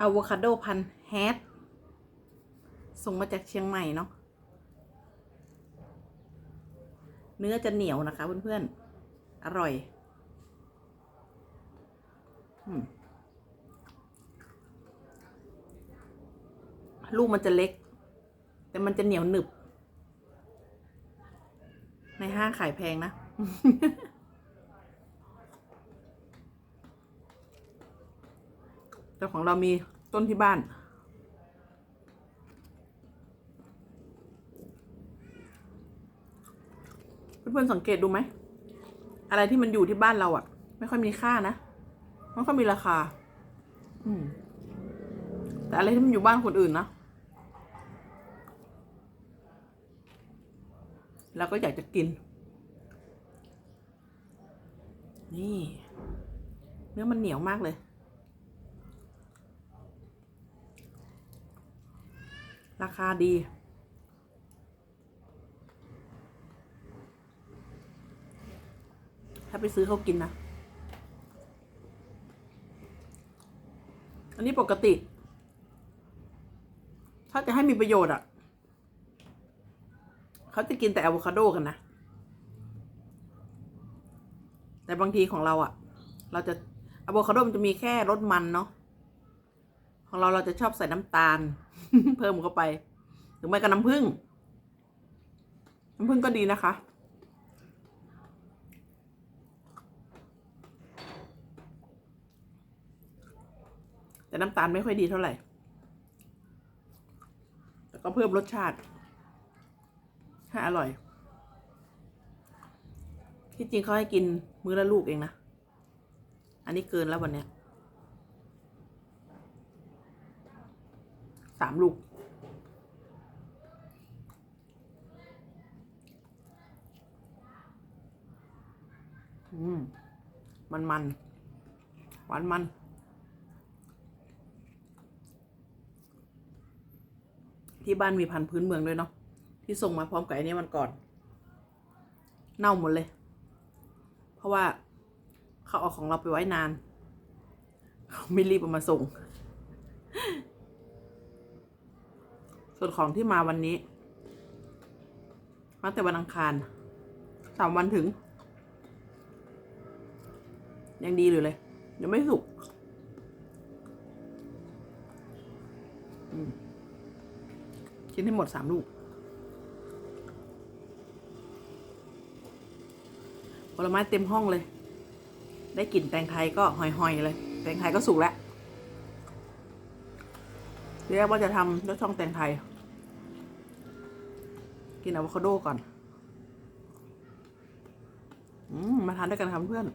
อะโวคาโดพันแฮดส่งมาจากเชียงใหม่เนาะเนื้อจะเหนียวนะคะเพื่อนๆ อร่อยลูกมันจะเล็ก แต่มันจะเหนียวหนึบ ในห้างขายแพงนะ แต่ของเรามีต้นที่บ้าน เพื่อนๆสังเกตดูไหม อะไรที่มันอยู่ที่บ้านเราอะไม่ค่อยมีค่านะ ไม่ค่อยมีราคา อืม แต่อะไรที่มันอยู่บ้านคนอื่นนะเราก็อยากจะกิน นี่ เนื้อมันเหนียวมากเลย ราคาดี ถ้าไปซื้อเขากินนะ อันนี้ปกติ ถ้าจะให้มีประโยชน์อะ เขาจะกินแต่อะโวคาโดกันนะ แต่บางทีของเราอะ เราจะอะโวคาโดมันจะมีแค่รสมันเนาะ ของเราเราจะชอบใส่น้ำตาล เพิ่มเข้าไป หรือไม่ก็น้ำผึ้งน้ำผึ้งก็ดีนะคะ แต่น้ำตาลไม่ค่อยดีเท่าไหร่ แต่ก็เพิ่มรสชาติ ให้อร่อย ที่จริงเขาให้กินมื้อละลูกเองนะ อันนี้เกินแล้ววันเนี้ย สามลูก อืม มันมัน หวานมันที่บ้านมีพันธุ์พื้นเมืองด้วยเนาะที่ส่งมาพร้อมกับไอ้นี้มันก่อน เน่าหมดเลย เพราะว่าเขาเอาของเราไปไว้นาน เขาไม่รีบเอามาส่ง ส่วนของที่มาวันนี้ มาแต่วันอังคารสามวันถึง ยังดีอยู่เลย ยังไม่สุกกินให้หมดสามลูกผลไม้เต็มห้องเลย ได้กลิ่นแตงไทยก็หอยๆเลย แตงไทยก็สุกแล้วเรียกว่าจะทำรสช่องแตงไทย กินอะโวคาโดก่อน อืม มาทานด้วยกันครับเพื่อน